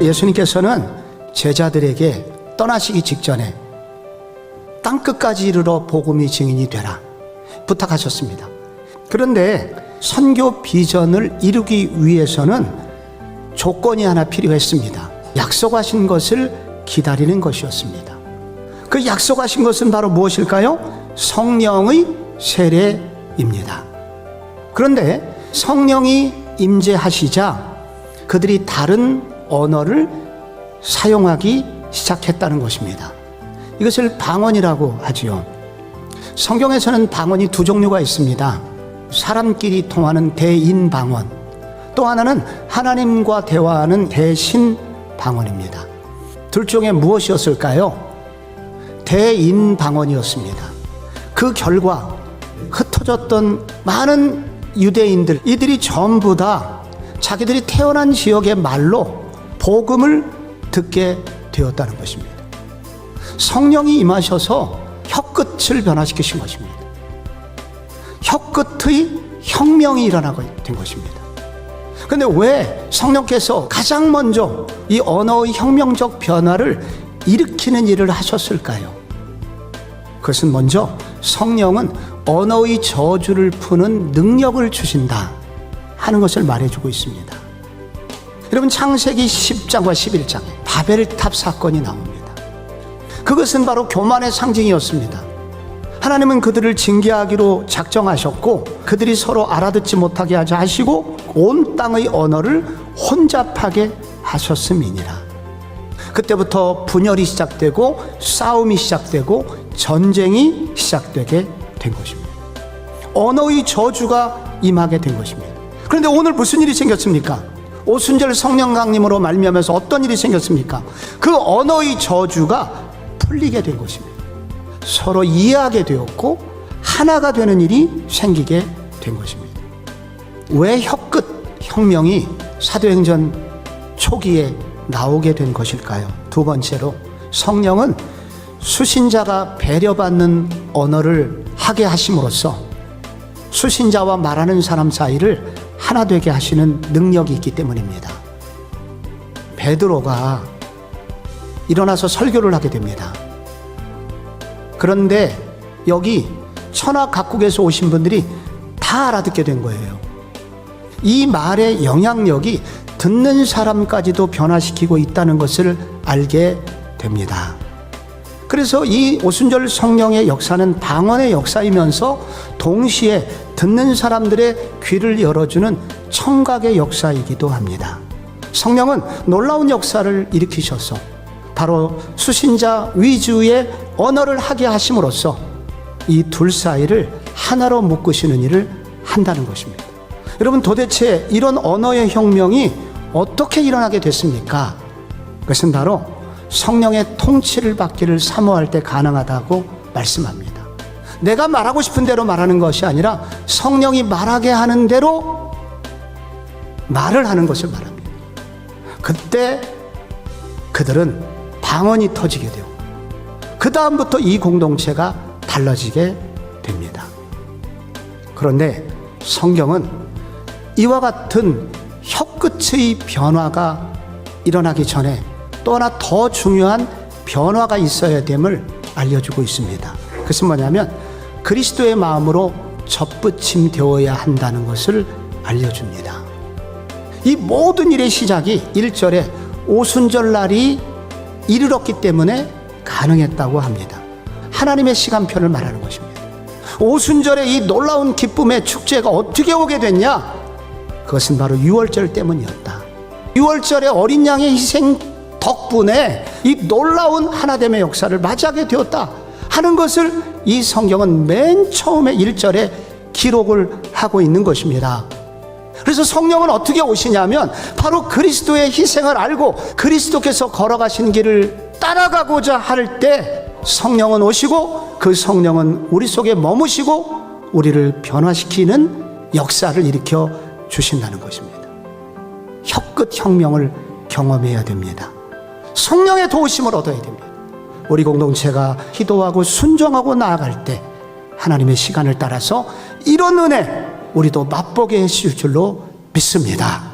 예수님께서는 제자들에게 떠나시기 직전에 땅 끝까지 이르러 복음이 증인이 되라 부탁하셨습니다. 그런데 선교 비전을 이루기 위해서는 조건이 하나 필요했습니다. 약속하신 것을 기다리는 것이었습니다. 그 약속하신 것은 바로 무엇일까요? 성령의 세례입니다. 그런데 성령이 임재하시자 그들이 다른 언어를 사용하기 시작했다는 것입니다. 이것을 방언이라고 하지요. 성경에서는 방언이 두 종류가 있습니다. 사람끼리 통하는 대인 방언, 또 하나는 하나님과 대화하는 대신 방언입니다. 둘 중에 무엇이었을까요? 대인 방언이었습니다. 그 결과 흩어졌던 많은 유대인들, 이들이 전부 다 자기들이 태어난 지역의 말로 복음을 듣게 되었다는 것입니다. 성령이 임하셔서 혀끝을 변화시키신 것입니다. 혀끝의 혁명이 일어나게 된 것입니다. 근데 왜 성령께서 가장 먼저 이 언어의 혁명적 변화를 일으키는 일을 하셨을까요? 그것은 먼저 성령은 언어의 저주를 푸는 능력을 주신다 하는 것을 말해주고 있습니다. 여러분 창세기 10장과 11장에 바벨탑 사건이 나옵니다. 그것은 바로 교만의 상징이었습니다. 하나님은 그들을 징계하기로 작정하셨고 그들이 서로 알아듣지 못하게 하자 하시고 온 땅의 언어를 혼잡하게 하셨음이니라. 그때부터 분열이 시작되고 싸움이 시작되고 전쟁이 시작되게 된 것입니다. 언어의 저주가 임하게 된 것입니다. 그런데 오늘 무슨 일이 생겼습니까? 오순절 성령 강림으로 말미암아서 어떤 일이 생겼습니까? 그 언어의 저주가 풀리게 된 것입니다. 서로 이해하게 되었고 하나가 되는 일이 생기게 된 것입니다. 왜 혀끝 혁명이 사도행전 초기에 나오게 된 것일까요? 두 번째로 성령은 수신자가 배려받는 언어를 하게 하심으로써 수신자와 말하는 사람 사이를 하나 되게 하시는 능력이 있기 때문입니다. 베드로가 일어나서 설교를 하게 됩니다. 그런데 여기 천하 각국에서 오신 분들이 다 알아듣게 된 거예요. 이 말의 영향력이 듣는 사람까지도 변화시키고 있다는 것을 알게 됩니다. 그래서 이 오순절 성령의 역사는 방언의 역사이면서 동시에 듣는 사람들의 귀를 열어주는 청각의 역사이기도 합니다. 성령은 놀라운 역사를 일으키셔서 바로 수신자 위주의 언어를 하게 하심으로써 이 둘 사이를 하나로 묶으시는 일을 한다는 것입니다. 여러분 도대체 이런 언어의 혁명이 어떻게 일어나게 됐습니까? 그것은 바로 성령의 통치를 받기를 사모할 때 가능하다고 말씀합니다. 내가 말하고 싶은 대로 말하는 것이 아니라 성령이 말하게 하는 대로 말을 하는 것을 말합니다. 그때 그들은 방언이 터지게 되고 그 다음부터 이 공동체가 달라지게 됩니다. 그런데 성경은 이와 같은 혀끝의 변화가 일어나기 전에 또 하나 더 중요한 변화가 있어야 됨을 알려주고 있습니다. 그것은 뭐냐면 그리스도의 마음으로 접붙임 되어야 한다는 것을 알려줍니다. 이 모든 일의 시작이 1절에 오순절 날이 이르렀기 때문에 가능했다고 합니다. 하나님의 시간표를 말하는 것입니다. 오순절의 이 놀라운 기쁨의 축제가 어떻게 오게 됐냐? 그것은 바로 6월절 때문이었다. 6월절의 어린 양의 희생 덕분에 이 놀라운 하나됨의 역사를 맞이하게 되었다 하는 것을 이 성경은 맨 처음에 1절에 기록을 하고 있는 것입니다. 그래서 성령은 어떻게 오시냐면 바로 그리스도의 희생을 알고 그리스도께서 걸어가신 길을 따라가고자 할 때 성령은 오시고 그 성령은 우리 속에 머무시고 우리를 변화시키는 역사를 일으켜 주신다는 것입니다. 혀끝 혁명을 경험해야 됩니다. 성령의 도우심을 얻어야 됩니다. 우리 공동체가 기도하고 순종하고 나아갈 때 하나님의 시간을 따라서 이런 은혜 우리도 맛보게 해주실 줄로 믿습니다.